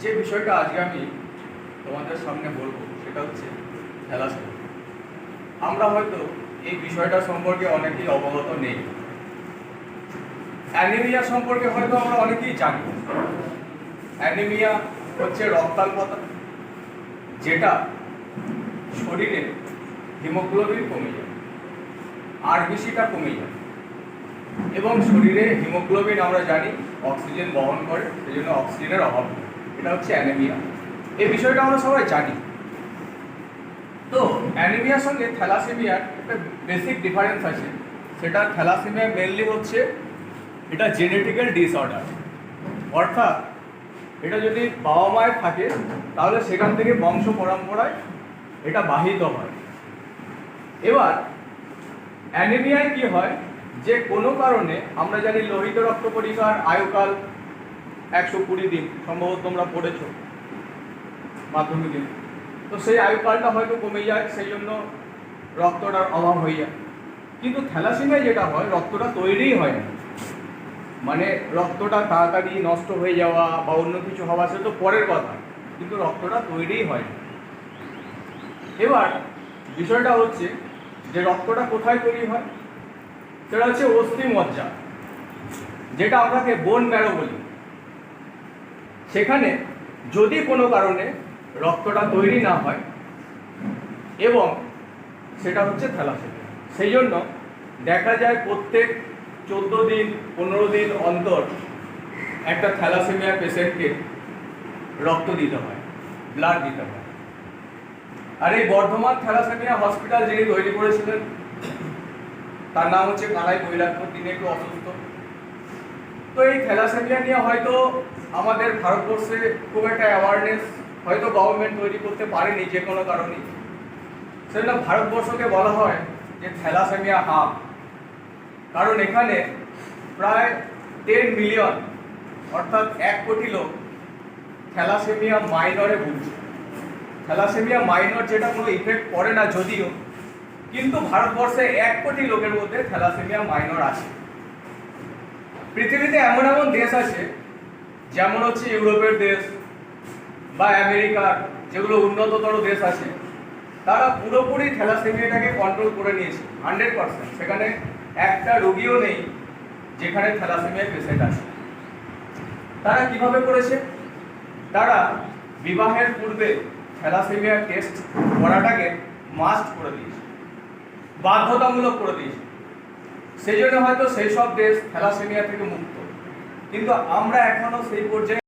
যে বিষয়টা আজকে আমি তোমাদের সামনে বলব, সেটা হচ্ছে থ্যালাসেমিয়া আমরা হয়তো এই বিষয়টা সম্পর্কে অনেকেই অবগত নেই। অ্যানিমিয়া সম্পর্কে হয়তো আমরা অনেকেই জানি। অ্যানিমিয়া হচ্ছে রক্তাল্পতা যেটা শরীরে হিমোগ্লোবিন কমে যায়, আরবিসিটা কমে যায়, এবং শরীরে হিমোগ্লোবিন আমরা জানি অক্সিজেন বহন করে, সেই জন্য অক্সিজেনের অভাব। হয়। এটা হচ্ছে অ্যানিমিয়া এই বিষয়টা আমরা সবাই জানি। তো অ্যানিমিয়ার সঙ্গে থ্যালাসেমিয়ার একটা বেসিক ডিফারেন্স আছে। সেটা থ্যালাসেমিয়া মেনলি হচ্ছে এটা জেনেটিক্যাল ডিসঅর্ডার অর্থাৎ এটা যদি বাবা মায়ের থাকে, তাহলে সেখান থেকে বংশ পরম্পরায় এটা বাহিত হয়। এবার অ্যানিমিয়ায় কি হয়? যে কোনো কারণে আমরা জানি লোহিত রক্ত পরিকার আয়ুকাল একশো কুড়ি দিন, সম্ভবত তোমরা পড়েছো মাধ্যমিকে। তো সেই আয়ুকালটা হয়তো কমে যায়, সেই জন্য রক্তটার অভাব হয়ে যায়। কিন্তু থ্যালাসেমিয়া যেটা হয়, রক্তটা তৈরিই হয় না। মানে রক্তটা তাড়াতাড়ি নষ্ট হয়ে যাওয়া বা অন্য কিছু হওয়া, সে তো পরের কথা। কিন্তু রক্তটা তৈরিই হয় না। এবার বিষয়টা হচ্ছে যে রক্তটা কোথায় তৈরি হয়? সেটা হচ্ছে অস্থি মজ্জা যেটা আমরাকে বোন ম্যারো বলি। সেখানে যদি কোনো কারণে রক্তটা তৈরি না হয় এবং সেটা হচ্ছে থ্যালাসেমিয়া। সেই জন্য দেখা যায় প্রত্যেক চোদ্দ দিন, পনেরো দিন অন্তর একটা থ্যালাসেমিয়া পেশেন্টকে রক্ত দিতে হয় ব্লাড দিতে হয়। আর এই বর্ধমান থ্যালাসেমিয়া হসপিটাল যিনি তৈরি করেছিলেন, তার নাম হচ্ছে কানাই বৈরাগ্য তিনি একটু অসুস্থ। তো এই থ্যালাসেমিয়া নিয়ে হয়তো আমাদের ভারতবর্ষে খুব একটা অ্যাওয়ারনেস হয়তো গভর্নমেন্ট তৈরি করতে পারেনি যে কোনো কারণে সেজন্য ভারতবর্ষকে বলা হয় যে থ্যালাসেমিয়া হাব। কারণ এখানে প্রায় টেন মিলিয়ন অর্থাৎ এক কোটি লোক থ্যালাসেমিয়া মাইনরে ভুগছে। থ্যালাসেমিয়া মাইনর যেটা কোনো ইফেক্ট পড়ে না যদিও, কিন্তু ভারতবর্ষে এক কোটি লোকের মধ্যে থ্যালাসেমিয়া মাইনর আছে। পৃথিবীতে এমন এমন দেশ আছে, যেমন হচ্ছে ইউরোপের দেশ বা আমেরিকার যেগুলো উন্নততর দেশ আছে, তারা পুরোপুরি থ্যালাসেমিয়াটাকে কন্ট্রোল করে নিয়েছে হান্ড্রেড পার্সেন্ট সেখানে একটা রোগীও নেই যেখানে থ্যালাসেমিয়া পেশেন্ট আছে। তারা কীভাবে করেছে? তারা বিবাহের পূর্বে থ্যালাসেমিয়া টেস্ট করাটাকে মাস্ট করে দিয়েছে, বাধ্যতামূলক করে দিয়েছে। সেই জন্য হয়তো সেই সব দেশ থ্যালাসেমিয়া থেকে মুক্ত। কিন্তু আমরা এখনও সেই পর্যায়ে